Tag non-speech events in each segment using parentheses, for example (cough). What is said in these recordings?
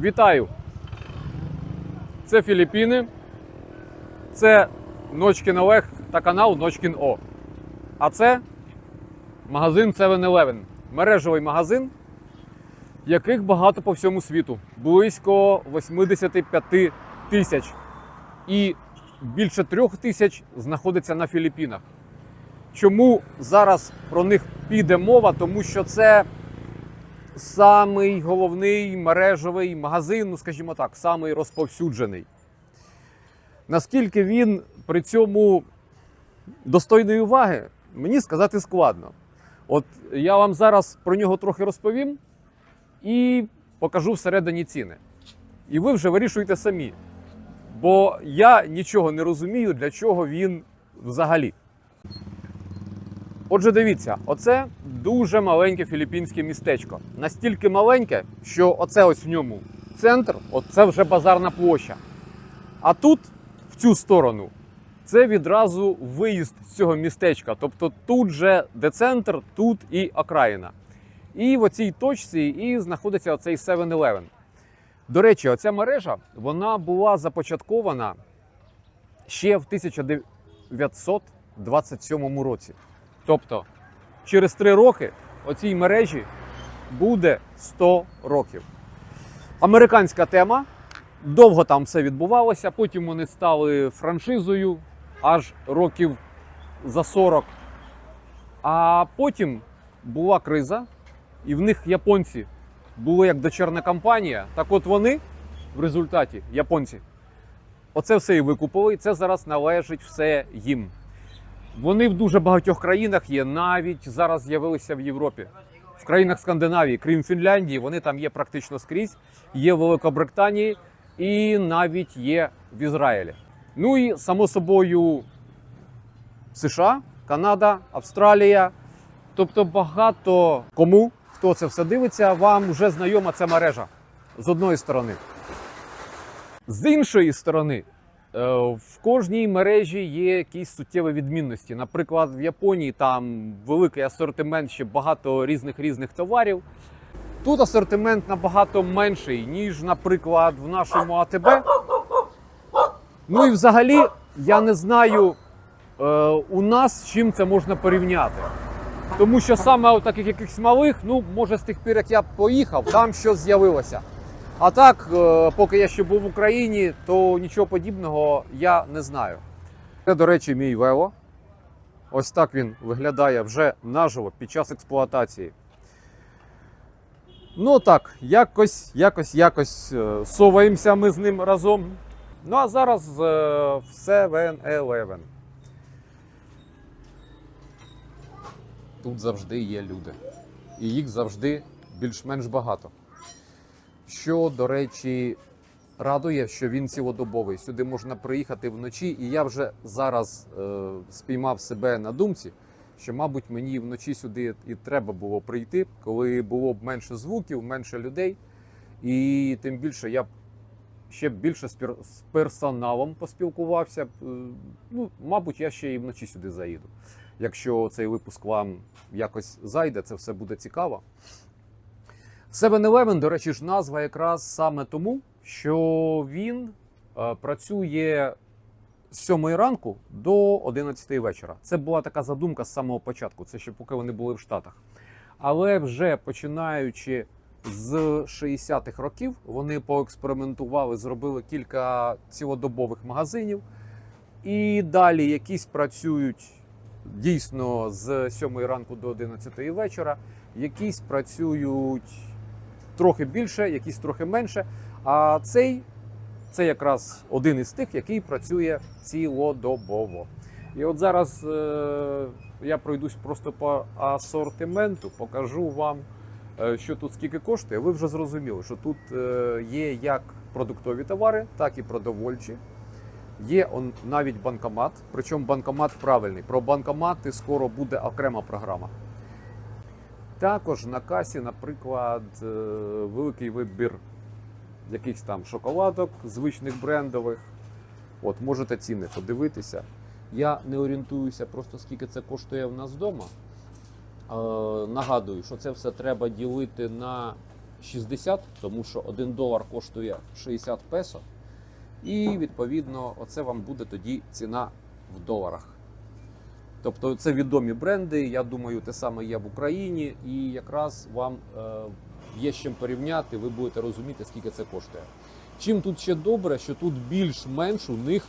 Вітаю! Це Філіппіни, це Ночкін Олег та канал Ночкін О. А це магазин 7-Eleven. Мережевий магазин, яких багато по всьому світу. Близько 85 тисяч. І більше трьох тисяч знаходиться на Філіппінах. Чому зараз про них піде мова? Тому що це самий головний мережевий магазин, ну скажімо так, самий розповсюджений. Наскільки він при цьому достойної уваги, мені сказати складно. От я вам зараз про нього трохи розповім і покажу всередині ціни. І ви вже вирішуєте самі. Бо я нічого не розумію, для чого він взагалі. Отже, дивіться, оце дуже маленьке філіппінське містечко. Настільки маленьке, що оце ось в ньому центр, оце вже базарна площа. А тут, в цю сторону, це відразу виїзд з цього містечка. Тобто тут же де центр, тут і окраїна. І в оцій точці і знаходиться оцей 7-Eleven. До речі, оця мережа вона була започаткована ще в 1927 році. Тобто, через три роки оцій мережі буде 100 років. Американська тема. Довго там все відбувалося. Потім вони стали франшизою аж років за 40. А потім була криза, і в них японці були як дочерна компанія. Так от вони в результаті, японці, оце все і викупили, і це зараз належить все їм. Вони в дуже багатьох країнах є, навіть зараз з'явилися в Європі. В країнах Скандинавії, крім Фінляндії, вони там є практично скрізь, є в Великобританії і навіть є в Ізраїлі. Ну і само собою США, Канада, Австралія. Тобто багато кому, хто це все дивиться, вам вже знайома ця мережа з одної сторони. З іншої сторони, В кожній мережі є якісь суттєві відмінності. Наприклад, в Японії там великий асортимент, ще багато різних різних товарів. Тут асортимент набагато менший, ніж, наприклад, в нашому АТБ. Ну і взагалі я не знаю е, у нас з чим це можна порівняти. Тому що саме у таких якихось малих, ну може з тих пір, як я поїхав, там щось з'явилося. А так, е, поки я ще був в Україні, то нічого подібного я не знаю. Це, до речі, мій вело. Ось так він виглядає вже наживо під час експлуатації. Ну так, якось, якось, якось е, соваємося ми з ним разом. Ну а зараз е, в 7-Eleven. Тут завжди є люди. І їх завжди більш-менш багато. Що, до речі, радує, що він цілодобовий. Сюди можна приїхати вночі, і я вже зараз е, спіймав себе на думці, що, мабуть, мені вночі сюди і треба було прийти, коли було б менше звуків, менше людей. І тим більше я б ще більше з персоналом поспілкувався. Е, Ну, мабуть, я ще і вночі сюди заїду. Якщо цей випуск вам якось зайде, це все буде цікаво. 7-Eleven, до речі, ж назва якраз саме тому, що він е, працює з 7 ранку до 11 вечора. Це була така задумка з самого початку, це ще поки вони були в Штатах. Але вже починаючи з 60-х років, вони поекспериментували, зробили кілька цілодобових магазинів. І далі якісь працюють дійсно з 7 ранку до 11 вечора, якісь працюють трохи більше, якісь трохи менше. А цей це якраз один із тих, який працює цілодобово. І от зараз е, я пройдусь просто по асортименту, покажу вам, е, що тут скільки коштує. Ви вже зрозуміли, що тут е, є як продуктові товари, так і продовольчі. Є он навіть банкомат, причому банкомат правильний. Про банкомати скоро буде окрема програма. Також на касі, наприклад, е, великий вибір якихось там шоколадок, звичних брендових. От, можете ціни подивитися. Я не орієнтуюся просто скільки це коштує в нас вдома. Е, нагадую, що це все треба ділити на 60, тому що 1 долар коштує 60 песо. І відповідно, оце вам буде тоді ціна в доларах. Тобто це відомі бренди. Я думаю, те саме є в Україні, і якраз вам е, є з чим порівняти, ви будете розуміти, скільки це коштує. Чим тут ще добре, що тут більш-менш у них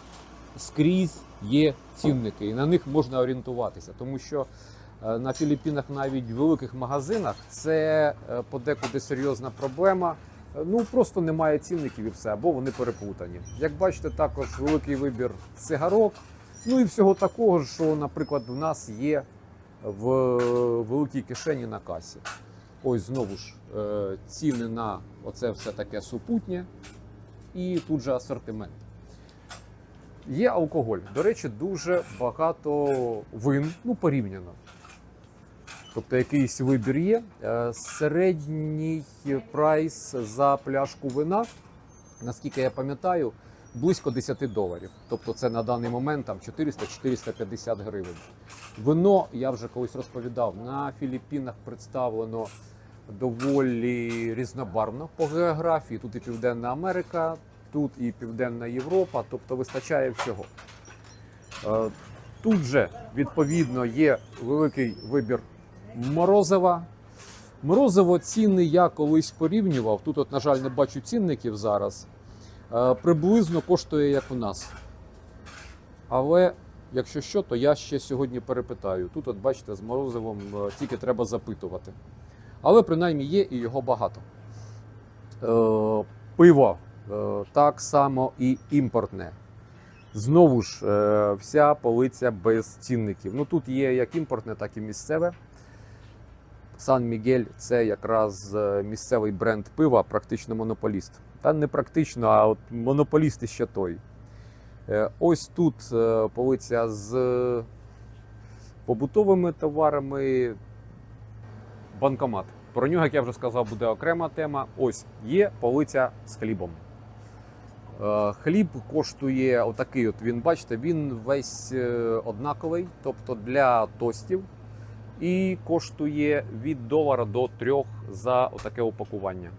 скрізь є цінники, і на них можна орієнтуватися, тому що е, на Філіппінах навіть в великих магазинах це е, подекуди серйозна проблема. Ну просто немає цінників і все, або вони переплутані. Як бачите, також великий вибір цигарок, ну і всього такого, що, наприклад, в нас є в великій кишені на касі. Ось знову ж е, ціни на оце все таке супутнє, і тут же асортимент. Є алкоголь. До речі, дуже багато вин, ну порівняно. Тобто якийсь вибір є. Е, Середній прайс за пляшку вина, наскільки я пам'ятаю, близько 10 доларів. Тобто це на даний момент там 400-450 гривень. Вино, я вже колись розповідав, на Філіппінах представлено доволі різнобарвно по географії. Тут і Південна Америка, тут і Південна Європа, тобто вистачає всього. Е, Тут же, відповідно, є великий вибір морозива. Морозиво ціни я колись порівнював. Тут, от, на жаль, не бачу цінників зараз. Е, Приблизно коштує як у нас. Але якщо що, то я ще сьогодні перепитаю. Тут, от бачите, з морозивом е, тільки треба запитувати. Але принаймні є і його багато. Е, Пиво так само і імпортне. Знову ж, вся полиця без цінників. Ну тут є як імпортне, так і місцеве. Сан Мігель це якраз місцевий бренд пива, практично монополіст. Та не практично, а от монополіст іще той. Е, Ось тут е, полиця з побутовими товарами. Банкомат. Про нього, як я вже сказав, буде окрема тема. Ось є полиця з хлібом. Е, Хліб коштує отакий, от він бачите, він весь е, однаковий, тобто для тостів, і коштує від долара до трьох за отаке упакування.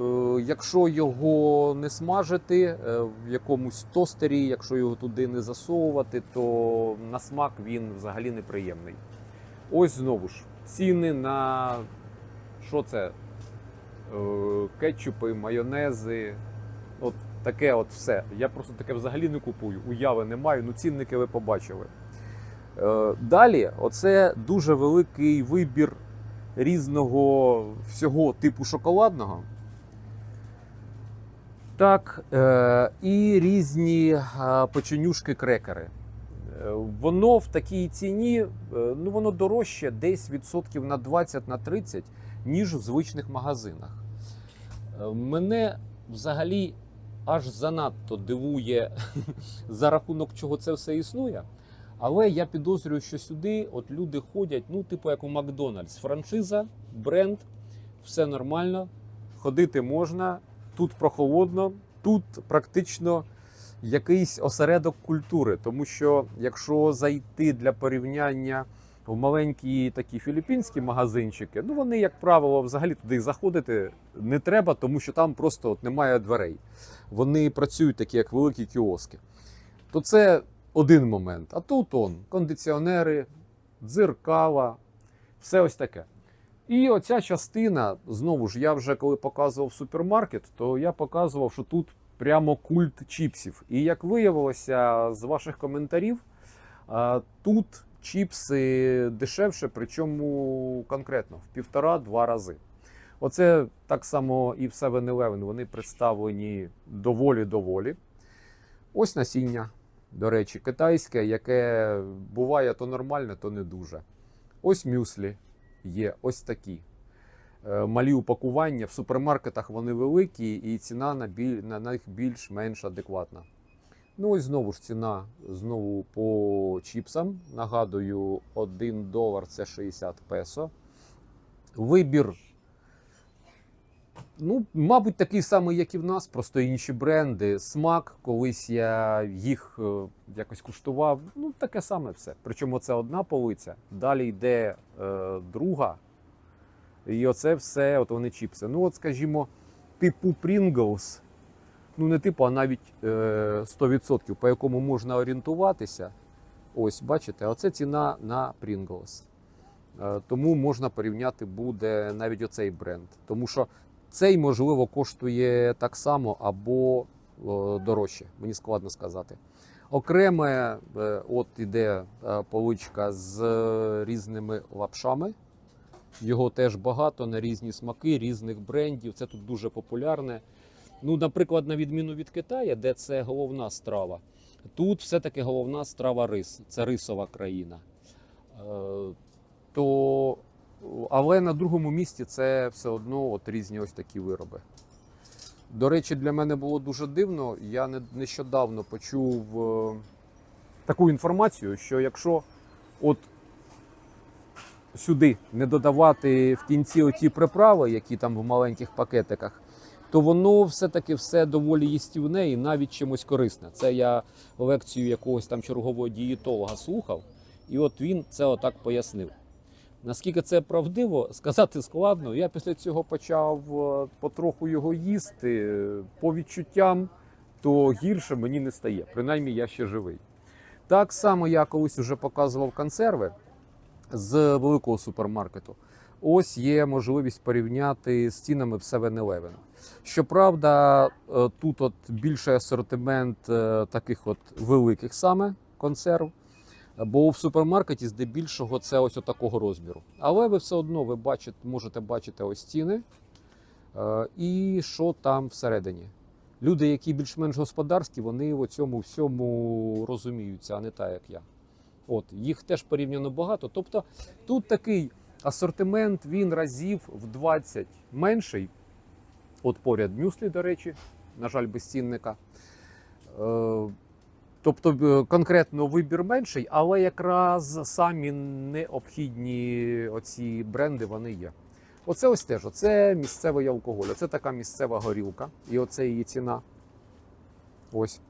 Е, Якщо його не смажити е, в якомусь тостері, якщо його туди не засовувати, то на смак він взагалі неприємний. Ось знову ж ціни на що це? Е, Кетчупи, майонези, от таке от все. Я просто таке взагалі не купую. Уяви не маю, ну цінники ви побачили. Далі, оце дуже великий вибір різного всього типу шоколадного. Так, е, і різні печенюшки крекери. Е, Воно в такій ціні, е, ну воно дорожче десь відсотків на 20 на 30, ніж в звичних магазинах. Мене взагалі аж занадто дивує (laughs) за рахунок чого це все існує. Але я підозрюю, що сюди от люди ходять, ну, типу, як у Макдональдс. Франшиза, бренд, все нормально, ходити можна, тут прохолодно, тут практично якийсь осередок культури. Тому що якщо зайти для порівняння в маленькі такі філіппінські магазинчики, ну вони, як правило, взагалі туди заходити не треба, тому що там просто от немає дверей. Вони працюють такі, як великі кіоски. То це один момент. А тут он кондиціонери, дзеркала, все ось таке. І оця частина, знову ж, я вже коли показував супермаркет, то я показував, що тут прямо культ чіпсів. І як виявилося з ваших коментарів, тут чіпси дешевше, причому конкретно в півтора-два рази. Оце так само і в 7-Eleven вони представлені доволі-доволі. Ось насіння, до речі, китайське, яке буває то нормальне, то не дуже. Ось мюслі є, ось такі. Е, Малі упакування в супермаркетах вони великі, і ціна на, біль, на них більш-менш адекватна. Ну і знову ж ціна знову по чіпсам. Нагадую, 1 долар це 60 песо. Вибір Ну, мабуть, такий самий, як і в нас, просто інші бренди. Смак, колись я їх е, якось куштував. Ну, таке саме все. Причому це одна полиця. Далі йде е, друга, І оце все, от вони чіпси. Ну, от, скажімо, типу Pringles, ну не типу, а навіть е, 100%, по якому можна орієнтуватися. Ось, бачите, оце ціна на Pringles. Е, Тому можна порівняти буде навіть оцей бренд. Тому що цей, можливо, коштує так само або дорожче, мені складно сказати. Окреме, е, от іде е, поличка з е, різними лапшами. Його теж багато на різні смаки, різних брендів. Це тут дуже популярне. Ну, наприклад, на відміну від Китаю, де це головна страва, тут все-таки головна страва рис. Це рисова країна. Е, То, але на другому місці це все одно от різні ось такі вироби. До речі, для мене було дуже дивно. Я не- нещодавно почув е, таку інформацію, що якщо от сюди не додавати в кінці оті приправи, які там в маленьких пакетиках, то воно все-таки все доволі їстівне і навіть чимось корисне. Це я лекцію якогось там чергового дієтолога слухав, і от він це отак пояснив. Наскільки це правдиво, сказати складно. Я після цього почав е, потроху його їсти. По відчуттям, то гірше мені не стає. Принаймні я ще живий. Так само я колись вже показував консерви з великого супермаркету. Ось є можливість порівняти з цінами в 7-Eleven. Щоправда, е, тут от більший асортимент е, таких от великих саме консерв. Бо в супермаркеті здебільшого це ось такого розміру. Але ви все одно ви бачите, можете бачити ось ціни е, і що там всередині. Люди, які більш-менш господарські, вони в цьому всьому розуміються, а не так, як я. От, їх теж порівняно багато. Тобто тут такий асортимент, він разів в 20 менший. От поряд мюслі, до речі, на жаль, без цінника. Тобто е, конкретно вибір менший, але якраз самі необхідні оці бренди вони є. Оце ось теж оце місцевий алкоголь. Оце така місцева горілка, і оце її ціна. Ось.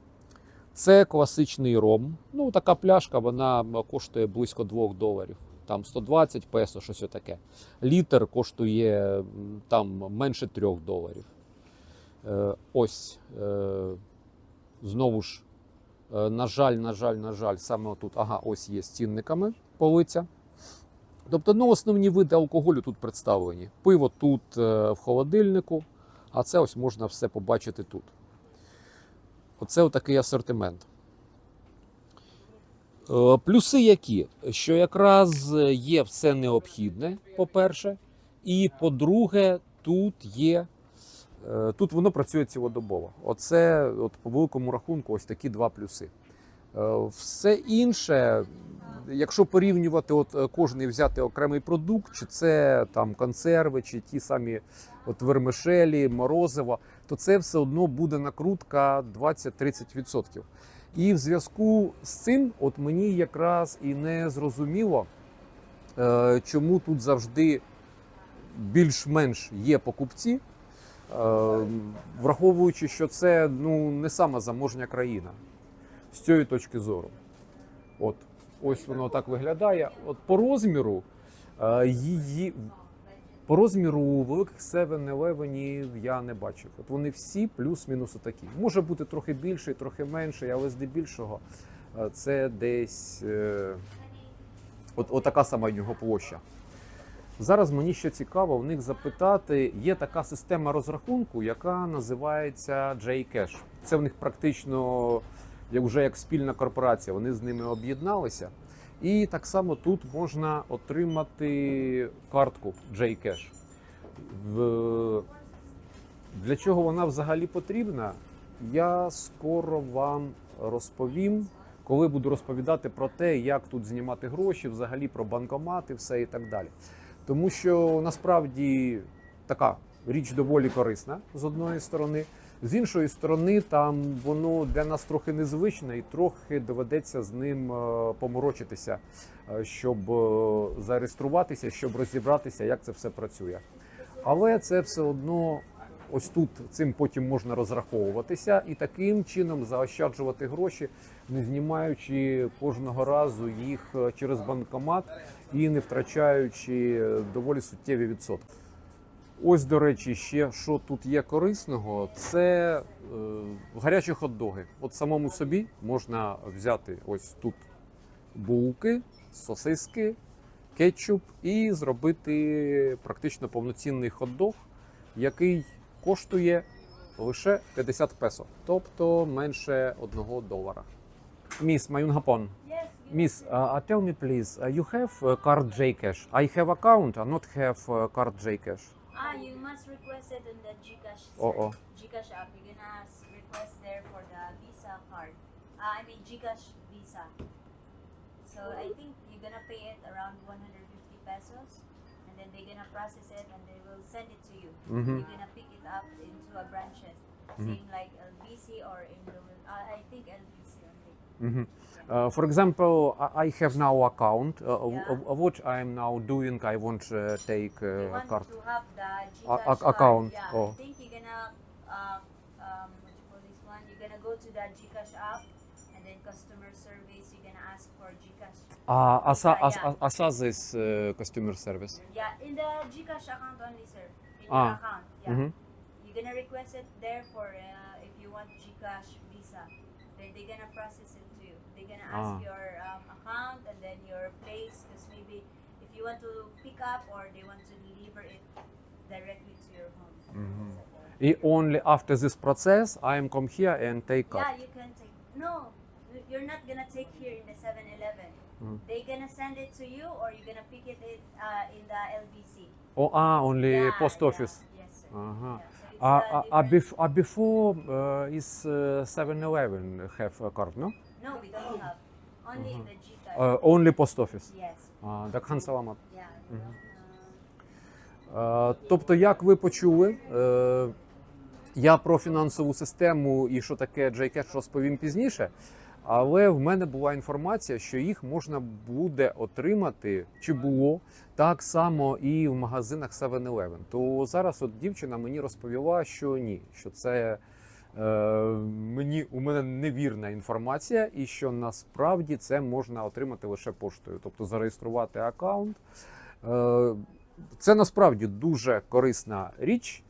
Це класичний ром. Ну, така пляшка, вона коштує близько 2 доларів. Там 120 песо, щось таке. Літр коштує там менше 3 доларів. Е, ось. Е, знову ж. Е, На жаль, на жаль, на жаль, саме тут, ага, ось є з цінниками полиця. Тобто, ну, основні види алкоголю тут представлені. Пиво тут е, в холодильнику, а це ось можна все побачити тут. Оце отакий асортимент. Е, Плюси які? Що якраз є все необхідне, по-перше, і по-друге, тут є. Е, Тут воно працює цілодобово. Оце от по великому рахунку, ось такі два плюси. Е, Все інше, якщо порівнювати, от е, кожний взяти окремий продукт, чи це там консерви, чи ті самі от вермишелі, морозиво, то це все одно буде накрутка 20-30%. І в зв'язку з цим, от мені якраз і не зрозуміло, чому тут завжди більш-менш є покупці. Е, Враховуючи, що це ну, не сама заможня країна з цієї точки зору. От, ось воно так виглядає. От по розміру е, її. По розміру великих 7-Eleven я не бачив. От вони всі плюс-мінус такі. Може бути трохи більший, трохи менший, але здебільшого е, це десь е, от, от така сама його площа. Зараз мені ще цікаво в них запитати, є така система розрахунку, яка називається J-Cash. Це в них практично вже як спільна корпорація. Вони з ними об'єдналися. І так само тут можна отримати картку J-Cash. Для чого вона взагалі потрібна? Я скоро вам розповім, коли буду розповідати про те, як тут знімати гроші, взагалі про банкомати, все і так далі. Тому що насправді така річ доволі корисна з одної сторони. З іншої сторони, там воно для нас трохи незвичне і трохи доведеться з ним е, поморочитися, е, щоб е, зареєструватися, щоб розібратися, як це все працює. Але це все одно ось тут цим потім можна розраховуватися і таким чином заощаджувати гроші, не знімаючи кожного разу їх е, через банкомат і не втрачаючи е, доволі суттєві відсотки. Ось, до речі, ще що тут є корисного, це е, гарячі хот-доги. От самому собі можна взяти ось тут булки, сосиски, кетчуп і зробити практично повноцінний хот-дог, який коштує лише 50 песо, тобто менше 1 долара. Міс Маюнгапон. Miss, uh, uh, tell me please, uh, you have uh, card Jcash. I have account, I not have uh, card Jcash. Ah, you must request it in the Gcash. Oh, oh. Gcash app. You're gonna request there for the Visa card. Uh, I mean Gcash Visa. So I think you're gonna pay it around 150 pesos, and then they're gonna process it and they will send it to you. Mhm. You're gonna pick up into a branches, Mhm. same like LBC or in. Uh, I think LBC only. Mhm. Uh, for example, I- have now account. Uh, Yeah. of, of what I am now doing, I want uh, take uh, want card. to have the A- ac- account, Yeah, oh. I think you're gonna uh, um, what you call this one? You're gonna go to the Gcash app, and then customer service. You're gonna ask for Gcash. Uh, asa, Yeah, as, yeah. asa this uh, customer service. Yeah, in the Gcash account only, sir. In Ah. your account. Yeah. Mhm. Gonna request it there for uh, if you want Gcash Visa. Then they're gonna process it to you. They're gonna ask Ah. your um, account and then your place, because maybe if you want to pick up or they want to deliver it directly to your home. Mhm. So, uh, I only after this process, I am come here and take. Yeah, you can take. No, you're not gonna take here in the 7-Eleven. Mm. They're gonna send it to you, or you're gonna pick it in, uh, in the LBC. Oh, ah, only Yeah, post yeah, office. Yes, sir. Uh-huh. Yeah, so it's, Uh, uh, uh, uh, bef- uh, before uh, is uh, 7-Eleven have a card, no? No, we don't have. Only in the Gcash. Uh, only post office. yes. Uh, хан саламат. Yeah. Mhm. Uh, Е, Тобто, як ви почули, е, я про фінансову систему і що таке JCash розповім пізніше. Але в мене була інформація, що їх можна буде отримати, чи було так само і в магазинах 7-Eleven. То зараз от дівчина мені розповіла, що ні, що це е, мені у мене невірна інформація, і що насправді це можна отримати лише поштою, тобто зареєструвати аккаунт. Е, це насправді дуже корисна річ,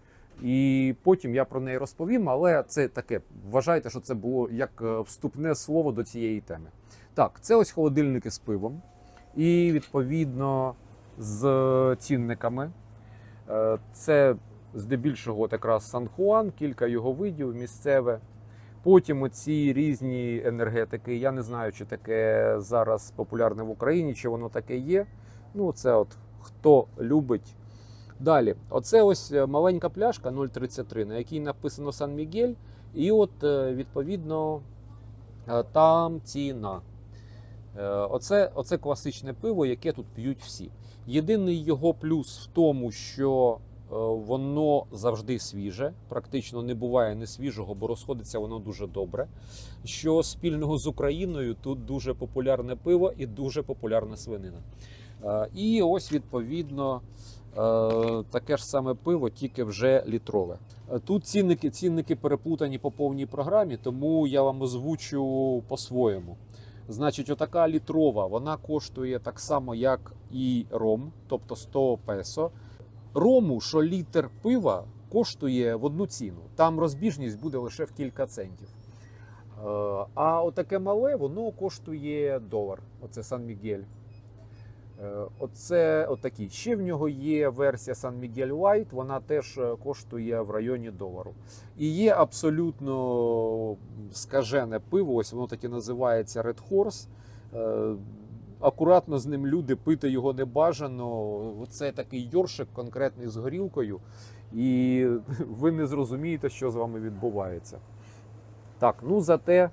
і потім я про неї розповім. Але це таке. Вважайте, що це було як е, вступне слово до цієї теми. Так, це ось холодильники з пивом, і відповідно з цінниками. Е, Це здебільшого якраз Сан Хуан, кілька його видів місцеве. Потім оці різні енергетики. Я не знаю, чи таке зараз популярне в Україні, чи воно таке є. Ну, це от хто любить. Далі, оце ось е, маленька пляшка 0,33, на якій написано Сан Мігель, і от е, відповідно е, там ціна. Оце, оце класичне пиво, яке тут п'ють всі. Єдиний його плюс в тому, що воно завжди свіже, практично не буває не свіжого, бо розходиться воно дуже добре. Що спільного з Україною тут дуже популярне пиво і дуже популярна свинина. І ось відповідно таке ж саме пиво, тільки вже літрове. Е, Тут цінники, цінники переплутані по повній програмі, тому я вам озвучу по-своєму. Значить, отака літрова, вона коштує так само, як і ром, тобто 100 песо. Рому, що літр пива коштує в одну ціну. Там розбіжність буде лише в кілька центів. Е, А отаке мале, воно коштує долар. Оце Сан Мігель. Е, Оце отакі. Ще в нього є версія San Miguel White, вона теж е, коштує в районі долару. І є абсолютно скажене пиво, ось воно таке називається Red Horse. Е, Акуратно з ним люди пити його не бажано. Це такий йоршик конкретний з горілкою, і (laughs) ви не зрозумієте, що з вами відбувається. Так, ну зате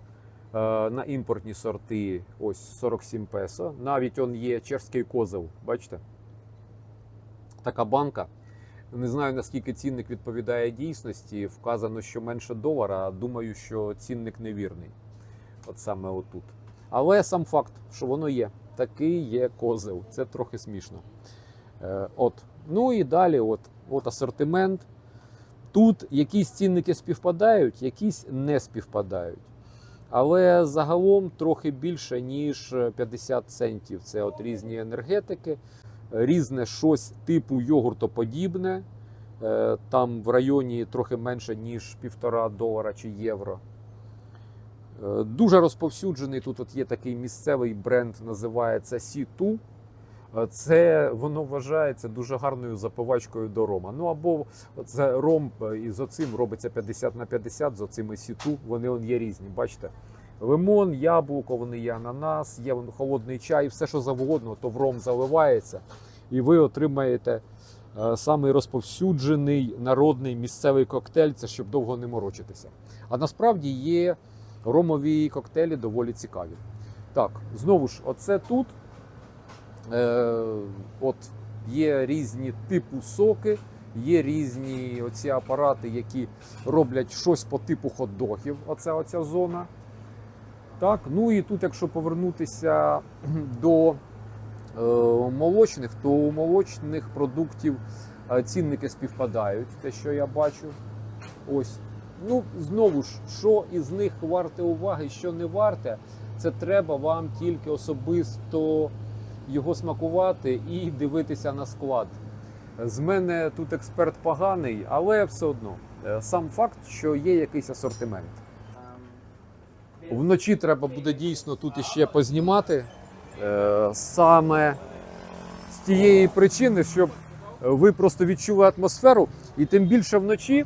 на імпортні сорти ось 47 песо. Навіть он є чешський козел, бачите? Така банка. Не знаю, наскільки цінник відповідає дійсності. Вказано, що менше долара, думаю, що цінник невірний. От саме отут. Але сам факт, що воно є. Такий є козел. Це трохи смішно. Е, от. Ну і далі, от, от асортимент. Тут якісь цінники співпадають, якісь не співпадають. Але загалом трохи більше, ніж 50 центів. Це от різні енергетики, різне щось типу йогуртоподібне. Е, Там в районі трохи менше, ніж півтора долара чи євро. Е, Дуже розповсюджений. Тут от є такий місцевий бренд, називається C2. Е, Це воно вважається дуже гарною запивачкою до рома. Ну або це ром е, із оцим робиться 50 на 50, з оцими C2, вони он є різні. Бачите? Лимон, яблуко, вони є ананас, є холодний чай, все що завгодно, то в ром заливається, і ви отримаєте е, самий розповсюджений народний місцевий коктейль, це щоб довго не морочитися. А насправді є ромові коктейлі доволі цікаві. Так, знову ж, оце тут от є різні типу соки, є різні оці апарати, які роблять щось по типу хот-догів. Оце оця зона. Так, ну і тут, якщо повернутися (clears throat) до е, молочних, то у молочних продуктів е, цінники співпадають, те, що я бачу. Ось. Ну, знову ж, що із них варте уваги, що не варте, це треба вам тільки особисто його смакувати і дивитися на склад. З мене тут експерт поганий, але все одно е, сам факт, що є якийсь асортимент. Вночі треба буде дійсно тут іще познімати. Е, Саме з тієї причини, щоб ви просто відчули атмосферу, і тим більше вночі.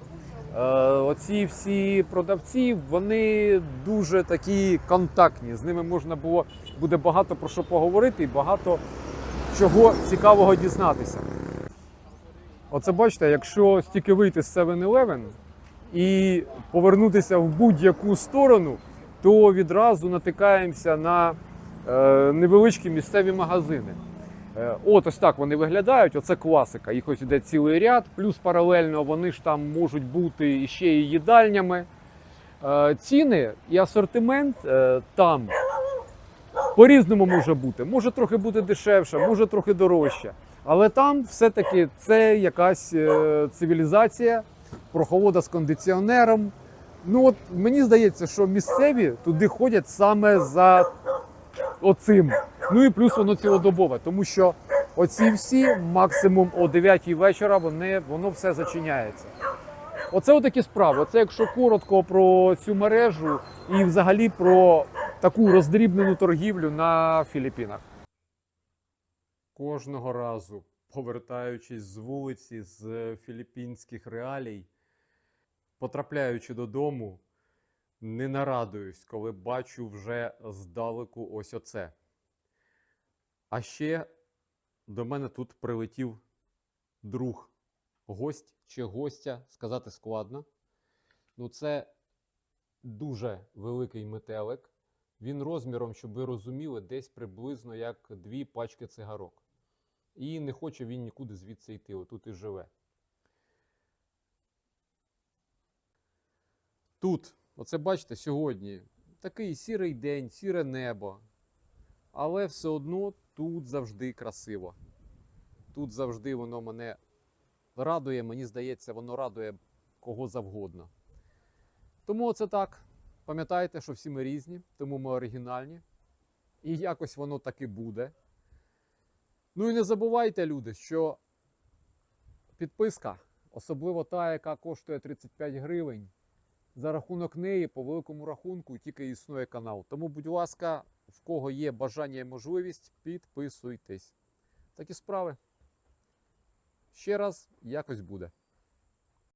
е, Оці всі продавці вони дуже такі контактні. З ними можна було буде багато про що поговорити і багато чого цікавого дізнатися. Оце бачите, якщо стільки вийти з 7-Eleven і повернутися в будь-яку сторону, то відразу натикаємося на е, невеличкі місцеві магазини. Е, от ось так вони виглядають. Оце класика. Їх ось іде цілий ряд, плюс паралельно вони ж там можуть бути ще і їдальнями. Е, ціни і асортимент е, там по-різному може бути. Може трохи бути дешевше, може трохи дорожче. Але там все-таки це якась е, цивілізація, прохолода з кондиціонером. Ну от мені здається, що місцеві туди ходять саме за оцим. Ну і плюс воно цілодобове, тому що оці всі максимум о 9 вечора вони, воно все зачиняється. Оце отакі справи. Оце якщо коротко про цю мережу і взагалі про таку роздрібнену торгівлю на Філіппінах. Кожного разу, повертаючись з вулиці з філіппінських реалій, потрапляючи додому, не нарадуюсь, коли бачу вже здалеку ось оце. А ще до мене тут прилетів друг, гость чи гостя, сказати складно. Ну, це дуже великий метелик. Він розміром, щоб ви розуміли, десь приблизно як дві пачки цигарок. І не хоче він нікуди звідси йти, отут і живе. Тут, оце бачите, сьогодні такий сірий день, сіре небо. Але все одно тут завжди красиво. Тут завжди воно мене радує, мені здається, воно радує кого завгодно. Тому це так. Пам'ятайте, що всі ми різні, тому ми оригінальні. І якось воно таки буде. Ну і не забувайте, люди, що підписка, особливо та, яка коштує 35 гривень, за рахунок неї, по великому рахунку, тільки існує канал. Тому, будь ласка, в кого є бажання і можливість, підписуйтесь. Такі справи. Ще раз якось буде.